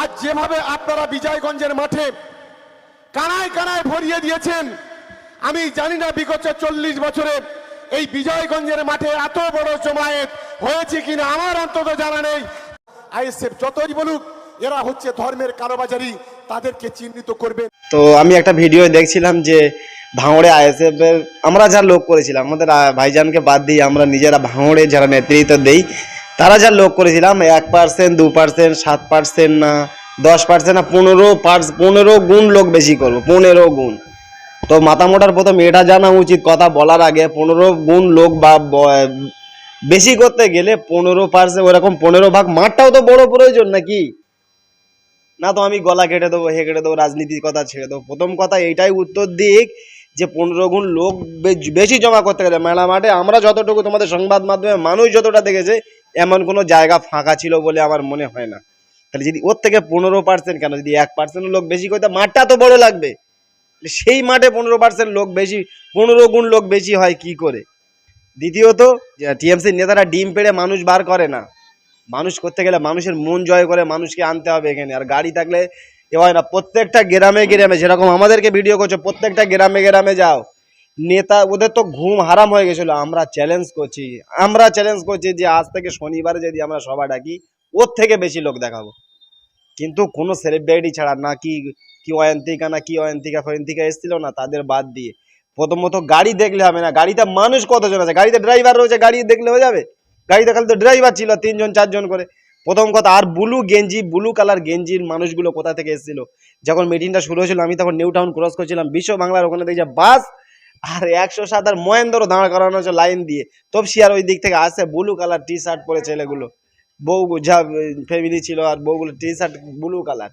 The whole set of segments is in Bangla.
আজ যেভাবে আপনারা বিজয়গঞ্জের মাঠে কানায় কানায় ভরিয়ে দিয়েছেন, আমি জানি না বিগত চল্লিশ বছরে এই বিজয়গঞ্জের মাঠে এত বড় জমায়েত হয়েছে কিনা, আমার অন্তত জানা নেই। আইএসএফ যতই বলুক, এরা হচ্ছে ধর্মের কারোবাজারি, তাদেরকে চিহ্নিত করবে। তো আমি একটা ভিডিও দেখছিলাম যে ভাঙড়ে আইএসএফ আমরা যা লোক করেছিলাম, আমাদের ভাইজানকে বাদ দিয়ে আমরা নিজেরা ভাঙড়ে যারা নেতৃত্ব দেই তারা যা লোক করেছিলাম, এক পার্সেন্ট দু পার্সেন্ট সাত পার্সেন্ট না, দশ পার্সেন্ট না, পনেরো পার্স, পনেরো গুণ লোক বেশি করব, পনেরো গুণ। তো মাতামোটার প্রথম এটা জানা উচিত, কথা বলার আগে পনেরো গুণ লোক বা বেশি করতে গেলে পনেরো পার্সেন্ট, ওরকম পনেরো ভাগ মাঠটাও তো বড় প্রয়োজন নাকি? না তো আমি গলা কেটে দেবো হে কেটে দেবো, রাজনীতির কথা ছেড়ে দেবো। প্রথম কথা এইটাই উত্তর দিক যে পনেরো গুণ লোক বেশি জমা করতে গেলে মেলা মাঠে, আমরা যতটুকু তোমাদের সংবাদ মাধ্যমে মানুষ যতটা দেখেছে, এমন কোনো জায়গা ফাঁকা ছিল বলে আমার মনে হয় না। তাহলে যদি ওর থেকে পনেরো পার্সেন্ট কেন? যদি এক পার্সেন্ট লোক বেশি করতে, মাঠটা তো বড় লাগবে। সেই মাঠে পনেরো পার্সেন্ট লোক বেশি, পনেরো গুণ লোক বেশি হয় কি করে? দ্বিতীয়ত টিএমসির নেতারা ডিম পেড়ে মানুষ বার করে না। মানুষ করতে গেলে মানুষের মন জয় করে মানুষকে আনতে হবে এখানে। আর গাড়ি থাকলে হয় না, প্রত্যেকটা গ্রামে গ্রামে যেরকম আমাদেরকে ভিডিও করছ, প্রত্যেকটা গ্রামে গ্রামে যাও। নেতা, ওদের তো ঘুম হারাম হয়ে গেছিল। আমরা চ্যালেঞ্জ করছি, আমরা চ্যালেঞ্জ করছি যে আজ থেকে শনিবারে যদি আমরা সভা ডাকি, ওর থেকে বেশি লোক দেখাবো। কিন্তু কোনো সেলিব্রিটি ছাড়া না, কি কি অয়ন্তিকা না কি অয়ন্তিকা, ফয়ন্তিকা এসেছিল না, তাদের বাদ দিয়ে। প্রথমত গাড়ি দেখলে হবে না, গাড়িতে মানুষ কতজন আছে? গাড়িতে ড্রাইভার রয়েছে, গাড়ি দেখলে হয়ে যাবে। গাড়িতে খালি তো ড্রাইভার ছিল, তিনজন, চারজন করে। প্রথম কথা, আর ব্লু গেঞ্জি, ব্লু কালার গেঞ্জির মানুষগুলো কোথা থেকে এসেছিল? যখন মিটিংটা শুরু হয়েছিল, আমি তখন নিউ টাউন ক্রস করছিলাম বিশ্ব বাংলার ওখানে দেখছি বাস আর একশো সাত আর মহেন্দ্র দাঁড় করানো হচ্ছে লাইন দিয়ে। তপসিয়ার ওই দিক থেকে আসে, ব্লু কালার টি শার্ট পরে ছেলেগুলো। বউ যা ফ্যামিলি ছিল আর বউগুলো টি শার্ট ব্লু কালার।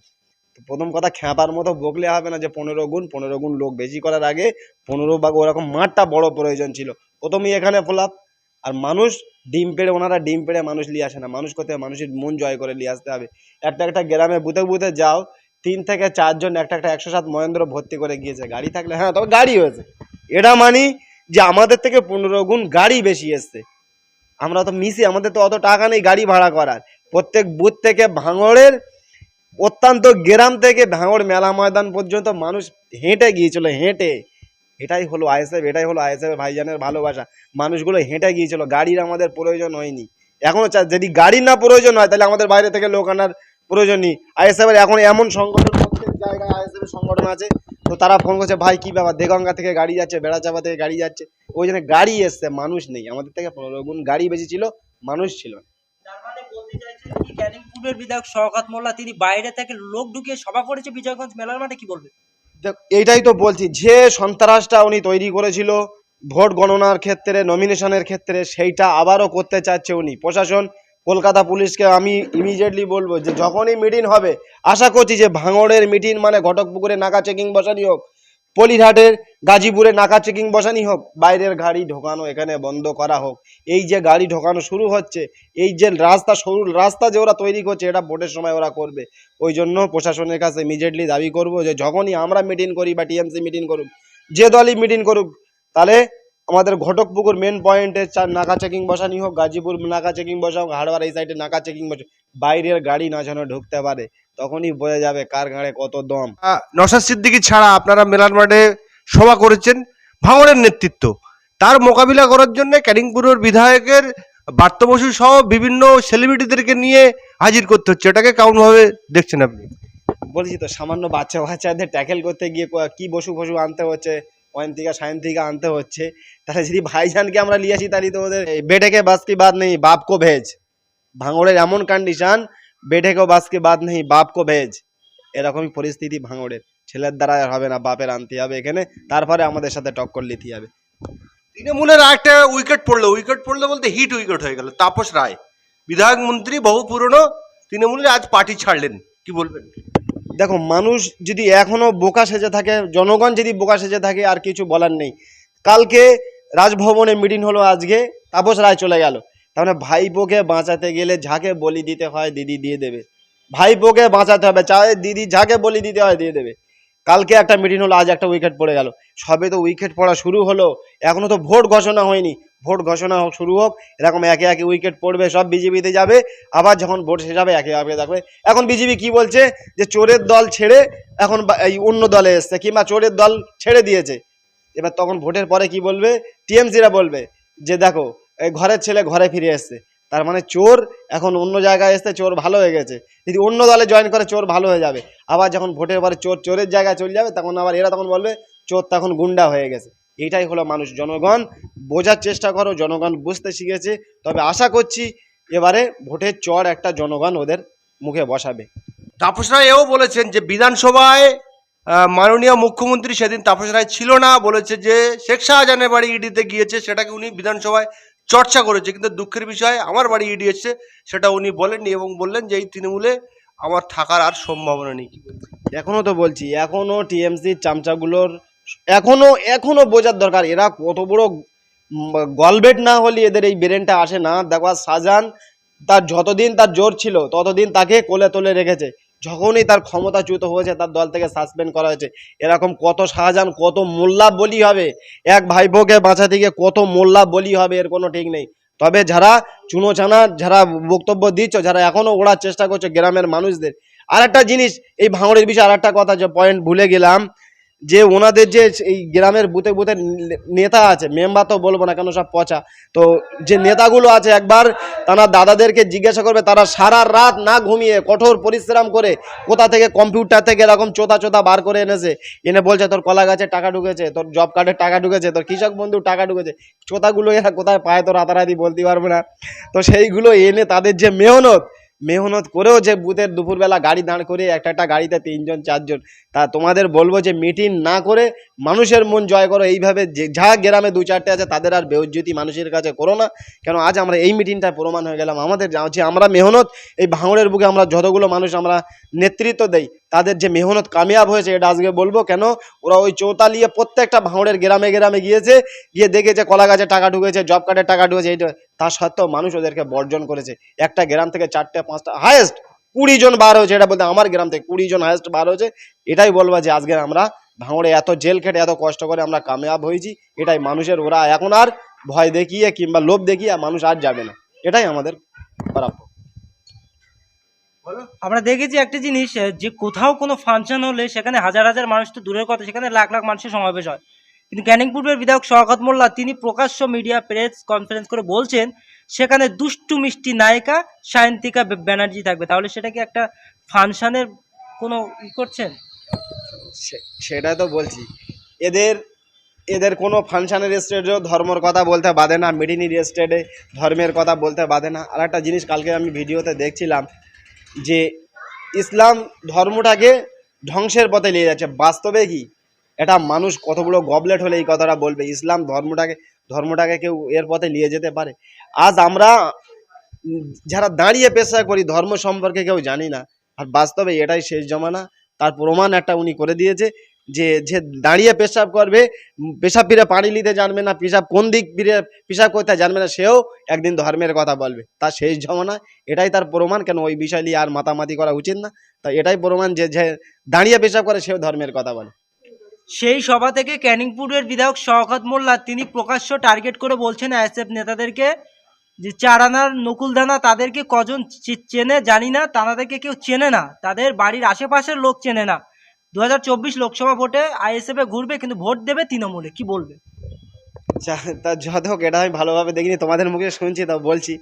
প্রথম কথা, খ্যাপার মতো বকলে হবে না যে পনেরো গুণ পনেরো গুণ লোক বেশি করার আগে পনেরো ভাগ ওরকম মাঠটা বড় প্রয়োজন ছিল। প্রথমেই এখানে ফোলাপ আর মানুষ ডিম পেড়ে, ওনারা ডিম পেড়ে মানুষ নিয়ে আসে না। মানুষ করতে মানুষের মন জয় করে নিয়ে আসতে হবে। একটা একটা গ্রামে বুথে বুথে যাও, তিন থেকে চারজন, একটা একটা একশো সাত মহেন্দ্র ভর্তি করে গিয়েছে। গাড়ি থাকলে হ্যাঁ তবে গাড়ি হয়েছে। এটা মানি যে আমাদের থেকে পনেরো গুণ গাড়ি বেশি এসছে। আমরা তো মিশি আমাদের তো অত টাকা নেই গাড়ি ভাড়া করার। প্রত্যেক বুথ থেকে ভাঙড়ের অত্যন্ত গ্রাম থেকে ভাঙড় মেলা ময়দান পর্যন্ত মানুষ হেঁটে গিয়েছিল, হেঁটে। এটাই হলো আইএসএফ এটাই হলো আইএসএফ ভাইজানের ভালোবাসা। মানুষগুলো হেঁটে গিয়েছিল গাড়ির আমাদের প্রয়োজন হয়নি। এখনও চা- যদি গাড়ির না প্রয়োজন হয় তাহলে আমাদের বাইরে থেকে লোক আনার প্রয়োজন নেই। আইএসএফ এর এখন এমন সংগঠন প্রত্যেক জায়গায় আইএসএফ এর সংগঠন আছে তো তারা ফোন করছে ভাই কি ব্যাপার? দেগঙ্গা থেকে গাড়ি যাচ্ছে বেড়াচাপা থেকে গাড়ি যাচ্ছে। ওই জন্য গাড়ি এসছে মানুষ নেই। আমাদের থেকে পনেরো গুণ গাড়ি বেশি ছিল মানুষ ছিল না। মানে বিধায়ক শওকত মোল্লা তিনি বাইরে থেকে লোক ঢুকিয়ে সভা করেছে বিজয়গঞ্জ মেলার মাঠে কি বলবে দেখ, এইটাই তো বলছি, যে সন্ত্রাসটা উনি তৈরি করেছিল ভোট গণনার ক্ষেত্রে নমিনেশনের ক্ষেত্রে, সেইটা আবারও করতে চাচ্ছে উনি। প্রশাসন, কলকাতা পুলিশকে আমি ইমিডিয়েটলি বলব যে যখনই মিটিং হবে, আশা করছি যে ভাঙড়ের মিটিং মানে ঘটকপুকুরে নাকা চেকিং বসানি হোক পলিরহাটের গাজীপুরে নাকা চেকিং বসানি হোক, বাইরের গাড়ি ঢোকানো এখানে বন্ধ করা হোক। এই যে গাড়ি ঢোকানো শুরু হচ্ছে, এই যে রাস্তা সরু রাস্তা যে ওরা তৈরি করছে, এটা ভোটের সময় ওরা করবে। ওই জন্য প্রশাসনের কাছে ইমিডিয়েটলি দাবি করব যে, যখনই আমরা মিটিং করি বা টিএমসি মিটিং করুক, যে দলই মিটিং করুক, তাহলে আমাদের ঘটকপুকুর মেন পয়েন্টে চার নাকা চেকিং বসানি হোক গাজীপুর নাকা চেকিং বসা হোক হাড়বার এই সাইডে নাকা চেকিং বসা বাইরের গাড়ি না যেন ঢুকতে পারে তখনই বোঝা যাবে কার গাড়ে কত দম। নওশাদ সিদ্দিকী ছাড়া আপনারা মেলার মাঠে সভা করেছেন ভাঙড়ের নেতৃত্ব। তার মোকাবিলা করার জন্য ক্যানিংপুরের বিধায়কের বার্ত বসু সহ বিভিন্ন সেলিব্রিটিদেরকে নিয়ে হাজির করতে হচ্ছে। এটাকে কেমনভাবে দেখছেন আপনি? বলছি তো সামান্য বাচ্চা বাচ্চাদের ট্যাকেল করতে গিয়ে ক- কি বসু ফসু আনতে হচ্ছে? ওয়ান থেকে সায়ন থেকে আনতে হচ্ছে। তাহলে যদি ভাইজানকে আমরা নিয়ে আসি, তাহলে তো ওদের এই বেটেকে বাস কি বাদ নেই, বাপকো ভেজ। ভাঙড়ের এমন কন্ডিশন বেটেকেও বাস কি বাদ নেই, বাপকো ভেজ। এরকমই পরিস্থিতি ভাঙড়ের। ছেলের দ্বারা হবে না, বাপের আনতে হবে এখানে। তারপরে আমাদের সাথে টক্কর নিতে হবে। তৃণমূলের একটা উইকেট পড়ল। উইকেট পড়ল বলতে হিট উইকেট হয়ে গেল। তাপস রায়, বিধায়ক মন্ত্রী, বহু পুরনো, তৃণমূলের আজ পার্টি ছাড়লেন। কি বলবেন? দেখো, মানুষ যদি এখনও বোকা সেজে থাকে, জনগণ যদি বোকা সেজে থাকে, আর কিছু বলার নেই। কালকে রাজভবনে মিটিং হলো আজকে, তাপস রায় চলে গেল। তাহলে ভাইপোকে বাঁচাতে গেলে ঝাঁকে বলি দিতে হয়, দিদি দিয়ে দেবে। ভাইপোকে বাঁচাতে হবে চায় দিদি ঝাঁকে বলি দিতে হয়, দিয়ে দেবে। কালকে একটা মিটিং হলো, আজ একটা উইকেট পড়ে গেল। সবে তো উইকেট পড়া শুরু হলো, এখনও তো ভোট ঘোষণা হয়নি। ভোট ঘোষণা হোক, শুরু হোক, এরকম একে একে উইকেট পড়বে, সব বিজেপিতে যাবে, আবার যখন ভোট শেষ হবে, একে একে দেখবে। এখন বিজেপি কি বলছে? যে চোরের দল ছেড়ে এখন এই অন্য দলে এসছে, কিংবা চোরের দল ছেড়ে দিয়েছে। এবার তখন ভোটের পরে কি বলবে? টিএমসিরা বলবে, যে দেখো ঘরের ছেলে ঘরে ফিরে এসছে। তার মানে চোর এখন অন্য জায়গায় এসছে চোর ভালো হয়ে গেছে। যদি অন্য দলে জয়েন করে চোর ভালো হয়ে যাবে। আবার যখন ভোটের পরে চোর চোরের জায়গায় চলে যাবে, তখন আবার এরা তখন বলবে, চোর তখন গুন্ডা হয়ে গেছে। এটাই হলো মানুষ, জনগণ। বোঝার চেষ্টা করো, জনগণ বুঝতে শিখেছে। তবে আশা করছি এবারে ভোটের চর একটা জনগণ ওদের মুখে বসাবে। তাপস রায় এও বলেছেন যে, বিধানসভায় মাননীয় মুখ্যমন্ত্রী সেদিন তাপস রায় ছিল না। বলেছে যে, শেখ শাহজাহানের বাড়ি ইডিতে গিয়েছে, সেটাকে উনি বিধানসভায় চর্চা করেছে, কিন্তু দুঃখের বিষয়, আমার বাড়ি ইডি এসছে সেটা উনি বলেননি এবং বললেন যে এই তৃণমূলে আমার থাকার আর সম্ভাবনা নেই। এখনও তো বলছি, এখনও টিএমসির চামচাগুলোর এখনও এখনও বোঝার দরকার। এরা কত বড় গলবেট না হলে এদের এই ব্রেনটা আসে না। দেখো, সাজান, তার যতদিন তার জোর ছিল, ততদিন তাকে কোলে তোলে রেখেছে। যখনই তার ক্ষমতাচ্যুত হয়েছে, তার দল থেকে সাসপেন্ড করা হয়েছে, এরকম কত শাহজাহান, কত মোল্লা বলি হবে, এক ভাইবোকে বাঁচা থেকে কত মোল্লা বলি হবে, এর কোনো ঠিক নেই। তবে যারা চুনোছানা যারা বক্তব্য দিচ্ছ, যারা এখনও ওড়ার চেষ্টা করছে গ্রামের মানুষদের আর একটা জিনিস, এই ভাঙড়ের বিষয়ে আর একটা কথা যে পয়েন্ট ভুলে গেলাম যে ওনাদের যে এই গ্রামের বুথে বুথে নেতা আছে, মেম্বার তো বলব না কেন, সব পচা। তো যে নেতাগুলো আছে, একবার তারা দাদাদেরকে জিজ্ঞাসা করবে, তারা সারা রাত না ঘুমিয়ে কঠোর পরিশ্রম করে কোথা থেকে কম্পিউটার থেকে এরকম চোতা চোতা বার করে এনেছে, এনে বলছে, তোর কলা গাছে টাকা ঢুকেছে, তোর জব কার্ডের টাকা ঢুকেছে, তোর কৃষক বন্ধুর টাকা ঢুকেছে, চোতাগুলো এরা কোথায় পায় তো রাতারাতি বলতে পারব না। তো সেইগুলো এনে তাদের যে মেহনত মেহনত করেও যে বুথের দুপুরবেলা গাড়ি দাঁড় করে একটা একটা গাড়িতে তিনজন, চারজন, তা তোমাদের বলব যে মিটিং না করে মানুষের মন জয় করো। এইভাবে যে যা গ্রামে দু চারটে আছে তাদের আর বেউজ্জতি মানুষের কাছে করো না। কেন আজ আমরা এই মিটিংটায় প্রমাণ হয়ে গেলাম। আমাদের যা আমরা মেহনত, এই ভাঙড়ের বুকে আমরা যতগুলো মানুষ আমরা নেতৃত্ব দেই, তাদের যে মেহনত কামিয়াব হয়েছে এটা আজকে বলব। কেন? ওরা ওই চৌতালিয়ে প্রত্যেকটা ভাঙড়ের গ্রামে গ্রামে গিয়েছে, গিয়ে দেখেছে কলা গাছে টাকা ঢুকেছে, জব কার্ডের টাকা ঢুকেছে, এইটা তা সত্ত্বেও মানুষ ওদেরকে বর্জন করেছে। একটা গ্রাম থেকে চারটে, পাঁচটা হায়েস্ট কুড়ি জন বার হয়েছে। এটা বলতে আমার গ্রাম থেকে কুড়ি জন হায়েস্ট বার হয়েছে। এটাই বলব যে আজকে আমরা ভাঙড়ে এত জেল খেটে এত কষ্ট করে আমরা কামিয়াব হয়েছি। এটাই মানুষের, ওরা এখন আর ভয় দেখিয়ে কিংবা লোভ দেখিয়ে মানুষ আর যাবে না। এটাই আমাদের প্রাপ্য আমরা দেখেছি একটা জিনিস, যে কোথাও কোনো ফাংশন হলে সেখানে হাজার হাজার মানুষ তো দূরের কথা, সেখানে লাখ লাখ মানুষের সমাবেশ হয়। কিন্তু ক্যানিং পূর্বের বিধায়ক শওকত মোল্লা, তিনি প্রকাশ্য মিডিয়া প্রেস কনফারেন্স করে বলছেন, সেখানে দুষ্টু মিষ্টি নায়িকা সায়ন্তিকা ব্যানার্জি থাকবে। তাহলে সেটা কি একটা ফাংশানের কোনো ই করছেন? সে- সেটাই তো বলছি। এদের এদের কোনো ফাংশানের স্টেজেও ধর্মর কথা বলতে বাধে না মিটিনির স্টেডে ধর্মের কথা বলতে বাধে না। আর একটা জিনিস কালকে আমি ভিডিওতে দেখছিলাম যে ইসলাম ধর্মটাকে ধ্বংসের পথে নিয়ে যাচ্ছে। বাস্তবে কি? এটা মানুষ কতগুলো গবলেট হলে এই কথাটা বলবে। ইসলাম ধর্মটাকে ধর্মটাকে কেউ এর পথে নিয়ে যেতে পারে। আজ আমরা যারা দাঁড়িয়ে পেশা করি, ধর্ম সম্পর্কে কেউ জানি না। আর বাস্তবে এটাই শেষ জমানা। তার প্রমাণ একটা উনি করে দিয়েছে যে যে দাঁড়িয়ে পেশাব করবে, পেশাব ফিরে পানি নিতে জানবে না, পেশাব কোন দিক ফিরে, পেশাব করতে জানবে না, সেও একদিন ধর্মের কথা বলবে। তার শেষ জমানা। এটাই তার প্রমাণ। কেন ওই বিষয় নিয়ে আর মাতামাতি করা উচিত না? তা এটাই প্রমাণ যে যে দাঁড়িয়ে পেশাব করে, সেও ধর্মের কথা বলে। সেই সভা থেকে ক্যানিংপুরের বিধায়ক শওকত মোল্লা, তিনি প্রকাশ্য টার্গেট করে বলছেন আইএসএফ নেতাদেরকে যে চারানার নকুলদানা তাদেরকে কজন চেনে জানি না, তাদেরকে কেউ চেনে না, তাদের বাড়ির আশেপাশের লোক চেনে না। দু হাজার চব্বিশ লোকসভা ভোটে আইএসএফ ঘুরবে কিন্তু ভোট দেবে তৃণমূলে, কি বলবে? তা যত হোক এটা আমি ভালোভাবে দেখিনি, তোমাদের মুখে শুনছি তা বলছি।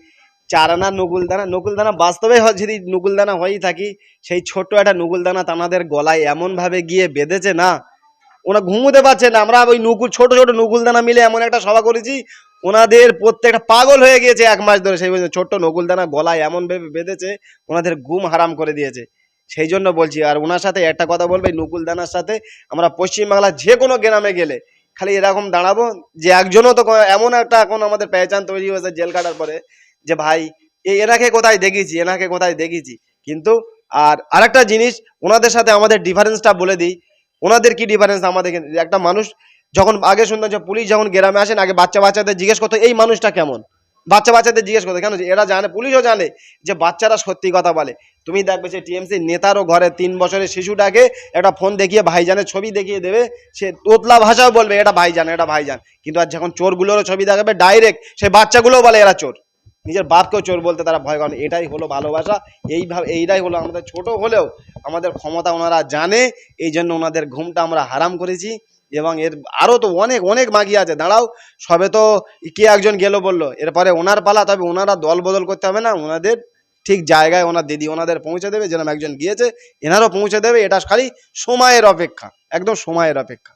চারানা নকুলদানা নকুলদানা বাস্তবে হয়, যদি নকুলদানা হয়েই থাকি, সেই ছোট্ট একটা নকুলদানা তানাদের গলায় এমনভাবে গিয়ে বেঁধেছে না ওরা ঘুমোতে পারছে না। আমরা ওই নকুল, ছোট ছোট নকুলদানা মিলে এমন একটা সভা করেছি। ওনাদের প্রত্যেকটা পাগল হয়ে গিয়েছে এক মাস ধরে। সেই ছোট্ট নকুলদানা গলায় এমন ভেবে বেঁধেছে, ওনাদের ঘুম হারাম করে দিয়েছে। সেই জন্য বলছি, আর ওনার সাথে একটা কথা বলব এই নকুলদানার সাথে আমরা পশ্চিমবাংলার যে কোনো গ্রামে গেলে খালি এরকম দাঁড়াবো যে একজনও তো এমন একটা এখন আমাদের পেহচান তৈরি হয়েছে জেল কাটার পরে যে, ভাই এনাকে কোথায় দেখেছি? এনাকে কোথায় দেখেছি? কিন্তু, আর আরেকটা জিনিস, ওনাদের সাথে আমাদের ডিফারেন্সটা বলে দিই। ওনাদের কি ডিফারেন্স আমাদের একটা মানুষ যখন আগে শুনতাম যে পুলিশ যখন গ্রামে আসেন আগে বাচ্চা বাচ্চাদের জিজ্ঞেস করতো, এই মানুষটা কেমন? বাচ্চা বাচ্চাদের জিজ্ঞেস করতো, কেন? এরা জানে, পুলিশও জানে যে বাচ্চারা সত্যি কথা বলে। তুমি দেখবে সে টিএমসি নেতারও ঘরে তিন বছরের শিশুটাকে একটা ফোন দেখিয়ে ভাইজানের ছবি দেখিয়ে দেবে। সে তোতলা ভাষাও বলবে, এটা ভাইজান এটা ভাইজান। কিন্তু আর যখন চোরগুলোরও ছবি দেখাবে ডাইরেক্ট সে বাচ্চাগুলোও বলে, এরা চোর। নিজের বাপকেও চোর বলতে তারা ভয় করে। না। এটাই হলো ভালোবাসা। এইভাবে, এইটাই হলো আমাদের ছোট হলেও আমাদের ক্ষমতা ওনারা জানে। এই জন্য ওনাদের ঘুমটা আমরা হারাম করেছি এবং এর আরও তো অনেক অনেক মাগি আছে। দাঁড়াও, সবে তো কে একজন গেল বলল, এরপরে ওনার পালা, তবে ওনারা দল বদল করতে হবে না। ওনাদের ঠিক জায়গায় ওনার দিদি ওনাদের পৌঁছে দেবে, যেরকম একজন গিয়েছে, এনারও পৌঁছে দেবে। এটা খালি সময়ের অপেক্ষা, একদম সময়ের অপেক্ষা।